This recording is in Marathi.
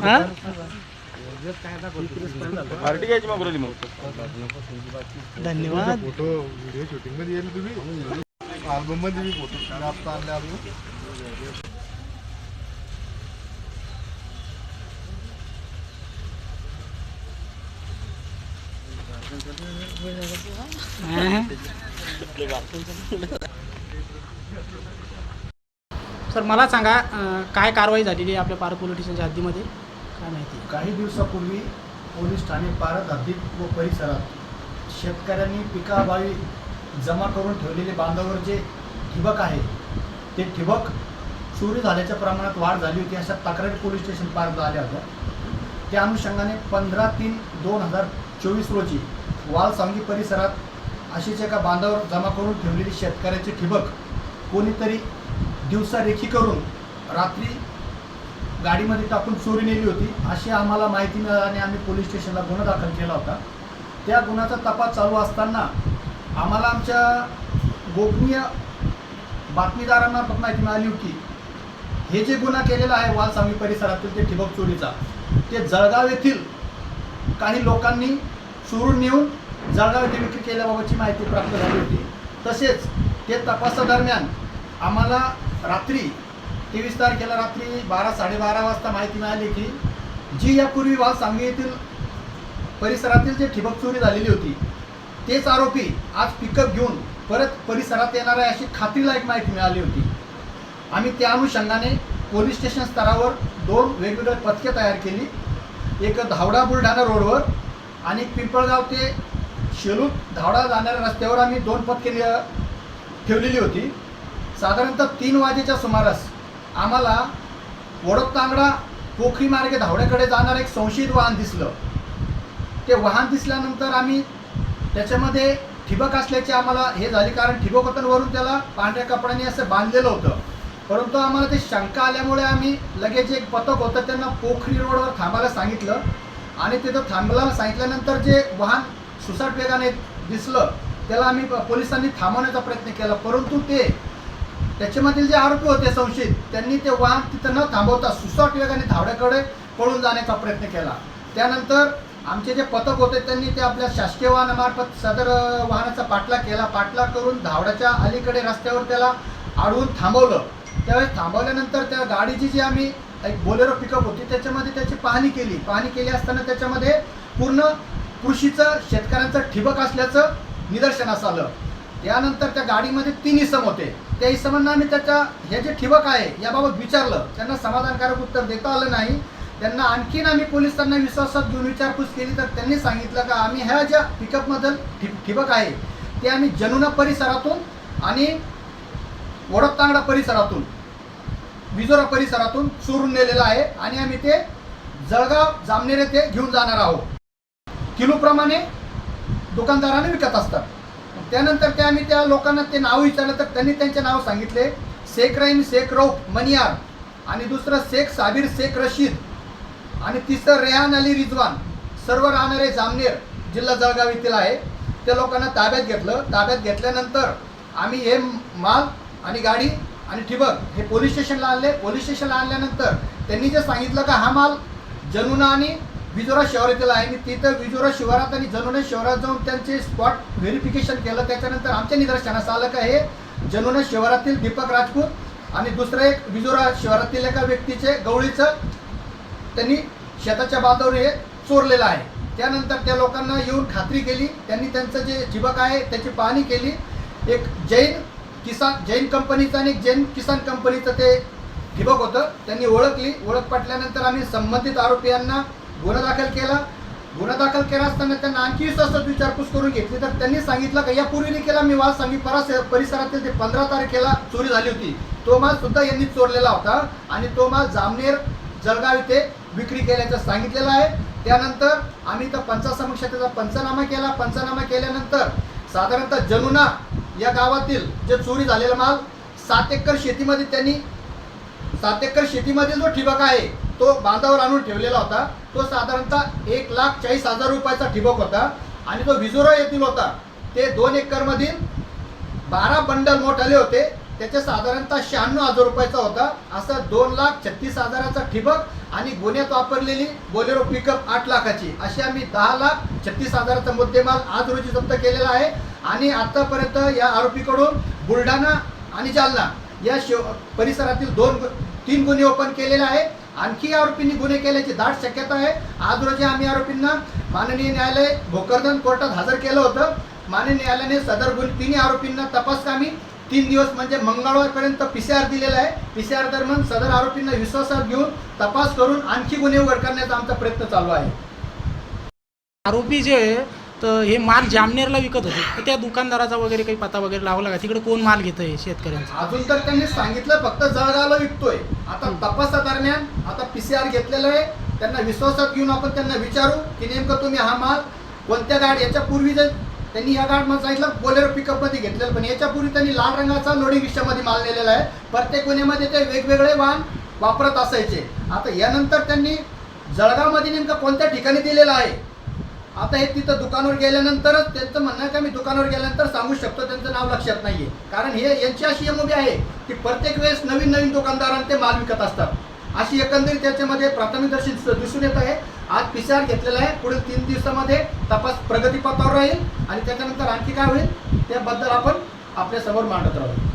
हा? पार्टी घ्यायची मग गुरुजी मग. धन्यवाद. फोटो व्हिडिओ शूटिंगमध्ये येईल तुम्ही. अल्बममध्ये मी फोटो आता आणले अल्बम सर मला सांगा काय कारवाई झालेली आहे आपल्या पार पोलीस स्टेशनच्या हद्दीमध्ये? काय माहिती? काही दिवसापूर्वी पोलीस ठाणे पारत हद्दीत व परिसरात शेतकऱ्यांनी पिकाभावी जमा करून ठेवलेले बांधावर जे ठिबक आहे ते ठिबक चोरी झाल्याच्या प्रमाणात वाढ झाली होती अशा तक्रारी पोलीस स्टेशन पार आल्या होत्या. त्या अनुषंगाने पंधरा तीन दोन हजार चोवीस रोजी वालसांगी परिसरात अशीच एका बांधावर जमा करून ठेवलेली शेतकऱ्याची ठिबक कोणीतरी दिवसा रेखी करून रात्री गाडीमध्ये टाकून चोरी नेली होती. अशी आम्हाला माहिती मिळाल्याने आम्ही पोलीस स्टेशनला गुन्हा दाखल केला होता. त्या गुन्ह्याचा तपास चालू असताना आम्हाला आमच्या गोपनीय बातमीदारांना पण माहिती मिळाली होती. हे जे गुन्हा केलेला आहे वालसांगी परिसरातील ते ठिबक चोरीचा ते जळगाव येथील काही लोकांनी चोरून नेऊन जळगाव येथे विक्री केल्याबाबतची माहिती प्राप्त झाली होती. तसेच ते तपासादरम्यान आम्हाला रात्री तेवीस तारखेला रात्री बारा साडेबारा वाजता माहिती मिळाली की जी यापूर्वी वाल सांगली येथील परिसरातील जे ठिबक चोरी झालेली होती तेच आरोपी आज पिकअप घेऊन परत परिसरात येणार आहे अशी खात्रीलायक माहिती मिळाली होती. आम्ही त्या अनुषंगाने पोलीस स्टेशन स्तरावर दोन वेगवेगळे पथके तयार केली. एक धावडा बुलढाणा रोडवर आणि पिंपळगाव ते शेलूत धावडा जाणाऱ्या रस्त्यावर आम्ही दोन पथके ठेवलेली होती. साधारणतः तीन वाजेच्या सुमारास आम्हाला वडोदतांगडा पोखरी मार्गे धावड्याकडे जाणारं एक संशयित वाहन दिसलं. ते वाहन दिसल्यानंतर आम्ही त्याच्यामध्ये ठिबक असल्याचे आम्हाला हे झाले कारण ठिबक वरून त्याला पांढऱ्या कपड्याने असं बांधलेलं होतं. परंतु आम्हाला ते शंका आल्यामुळे आम्ही लगेच एक पथक होतं त्यांना पोखरी रोडवर थांबायला सांगितलं. आणि तिथं थांबला सांगितल्यानंतर जे वाहन सुसाट वेगाने दिसलं त्याला आम्ही पोलिसांनी थांबवण्याचा प्रयत्न केला. परंतु ते त्याच्यामधील जे आरोपी होते संशयित त्यांनी ते वाहन तिथं न थांबवता सुसाट वेगाने धावड्याकडे पळून जाण्याचा प्रयत्न केला. त्यानंतर आमचे जे पथक होते त्यांनी ते आपल्या शासकीय वाहनामार्फत सदर वाहनाचा पाठलाग केला. पाठलाग करून धावड्याच्या अलीकडे रस्त्यावर त्याला अडवून थांबवलं. त्यावेळेस थांबवल्यानंतर त्या गाडीची जी आम्ही एक बोलेरो पिकअप होती त्याच्यामध्ये त्याची पाहणी केली. पाहणी केली असताना त्याच्यामध्ये पूर्ण कृषीचं शेतकऱ्यांचं ठिबक असल्याचं निदर्शनास आलं. यानंतर त्या गाडीमध्ये तीन इसम होते. त्या इसमांना आम्ही त्याच्या हे जे ठिबक आहे याबाबत विचारलं. त्यांना समाधानकारक उत्तर देता आलं नाही. त्यांना आणखीन आम्ही पोलिसांना विश्वासात घेऊन विचारपूस केली तर त्यांनी सांगितलं का आम्ही ह्या ज्या पिकअपमधील ठिब ठिबक आहे ते आम्ही जनुना परिसरातून आणि वडोदतांगडा परिसरातून विजोरा परिसरातून चोरून नेलेलं आहे आणि आम्ही ते जळगाव जामनेर येथे घेऊन जाणार आहोत. किलोप्रमाणे दुकानदाराने विकत असतात. त्यानंतर ते आम्ही त्या लोकांना ते नाव विचारलं तर त्यांनी त्यांचे नाव सांगितले. शेख रहीम शेख रौफ मनियार आणि दुसरं शेख साबिर शेख रशीद आणि तिसरं रेहान अली रिजवान. सर्व राहणारे जामनेर जिल्हा जळगाव येथील आहे. त्या लोकांना ताब्यात घेतलं. ताब्यात घेतल्यानंतर आम्ही हे माल आणि गाडी आणि ठिबक हे पोलीस स्टेशनला आणले. पोलीस स्टेशनला आणल्यानंतर त्यांनी जे सांगितलं का हा माल जनुना आणि विजोरा शहर येथील आहे. मी तिथं विजोरा शिवारात आणि जनुना शहरात जाऊन त्यांचे स्पॉट व्हेरिफिकेशन केलं. त्याच्यानंतर आमच्या निदर्शनास आलं का हे जनुना शहरातील दीपक राजपूत आणि दुसरं एक विजोरा शहरातील एका व्यक्तीचे गवळीचं त्यांनी शेताच्या बांधावर हे चोरलेलं आहे. त्यानंतर त्या लोकांना येऊन खात्री केली. त्यांनी त्यांचं जे ठिबक आहे त्याची पाहणी केली. एक जैन किसान जैन कंपनीचं आणि एक जैन किसान कंपनीचं ते ठिबक होतं. त्यांनी ओळखली. ओळख पटल्यानंतर आम्ही संबंधित आरोपीयांना गुन्हा दाखल केला. गुन्हा दाखल केला असताना त्यांना आणखी असं विचारपूस करून घेतली. तर त्यांनी सांगितलं का यापूर्वी केला मी वाद सांगी परास परिसरातील ते पंधरा तारखेला चोरी झाली होती. तो माल सुद्धा यांनी चोरलेला होता. आणि तो माल जामनेर जळगाव इथे विक्री केल्याचं सांगितलेलं आहे. त्यानंतर आम्ही तर पंचासमक्ष त्याचा पंचनामा केला. पंचनामा केल्यानंतर साधारणतः जनुना या गावातील जे चोरी झालेला माल सात एकर शेतीमध्ये त्यांनी सात एकर शेतीमधील जो ठिबक आहे तो बांधावर आणून ठेवलेला होता. तो साधारणतः एक लाख चाळीस हजार रुपयाचा ठिबक होता आणि तो विजोरा येथील होता. ते दोन एकरमधील बारा बंडल मोठाले होते. त्याचे साधारणतः शहाण्णव हजार रुपयाचा होता. असा दोन लाख छत्तीस हजाराचा ठिबक आणि गुन्ह्यात वापरलेली बोलेरो पिकअप आठ लाखाची. अशी आम्ही दहा लाख छत्तीस हजाराचा मुद्देमाल आज रोजी जप्त केलेला आहे. आणि आतापर्यंत या आरोपीकडून बुलढाणा आणि जालना या शिव परिसरातील दोन गु- तीन गुन्हे ओपन केलेले आहे आणखी आरोपींनी गुन्हे केल्याची दाट शक्यता आहे. आज रोजी आम्ही आरोपींना माननीय न्यायालय भोकरदन कोर्टात हजर केलं होतं. माननीय न्यायालयाने सदर गुन्हे तिन्ही आरोपींना तपासकामी तीन दिवस म्हणजे मंगळवारपर्यंत पी सी आर दिलेला आहे. पी सी आर दरम्यान सदर आरोपींना विश्वासात घेऊन तपास करून आणखी गुन्हे उघड करण्याचा आमचा प्रयत्न चालू आहे. आरोपी जे तर हे माल जामनेरला विकत होते. तर त्या दुकानदाराचा वगैरे काही पत्ता वगैरे लावला का? तिकडे कोण माल घेतं आहे शेतकऱ्यांचा? अजून तर त्यांनी सांगितलं फक्त जळगावला विकतोय. आता तपासादरम्यान आता पी सी आर घेतलेलं आहे. त्यांना विश्वासात घेऊन आपण त्यांना विचारू की नेमकं तुम्ही हा माल कोणत्या गाड याच्यापूर्वी जर त्यांनी या गाड मला सांगितलं बोलेरो पिकअपमध्ये घेतलेलं पण याच्यापूर्वी त्यांनी लाल रंगाचा लोडिंग रिक्षामध्ये माल नेलेला आहे. प्रत्येक गुन्ह्यामध्ये ते वेगवेगळे वाहन वापरत असायचे. आता यानंतर त्यांनी जळगावमध्ये नेमकं कोणत्या ठिकाणी दिलेलं आहे? आता हे तिथं दुकानावर गेल्यानंतरच त्यांचं म्हणणं आहे का मी दुकानावर गेल्यानंतर सांगू शकतो त्यांचं नाव लक्षात नाही आहे कारण हे यांची अशी एमओबी आहे की प्रत्येक वेळेस नवीन नवीन दुकानदारांना ते माल विकत असतात. अशी एकंदरीत त्याच्यामध्ये प्राथमिकदर्शी दिस- दिसून येत आहे. आज पी सी आर घेतलेला आहे. पुढील तीन दिवसामध्ये तपास प्रगतीपथावर राहील आणि त्याच्यानंतर आणखी काय होईल त्याबद्दल आपण आपल्यासमोर मांडत राहू.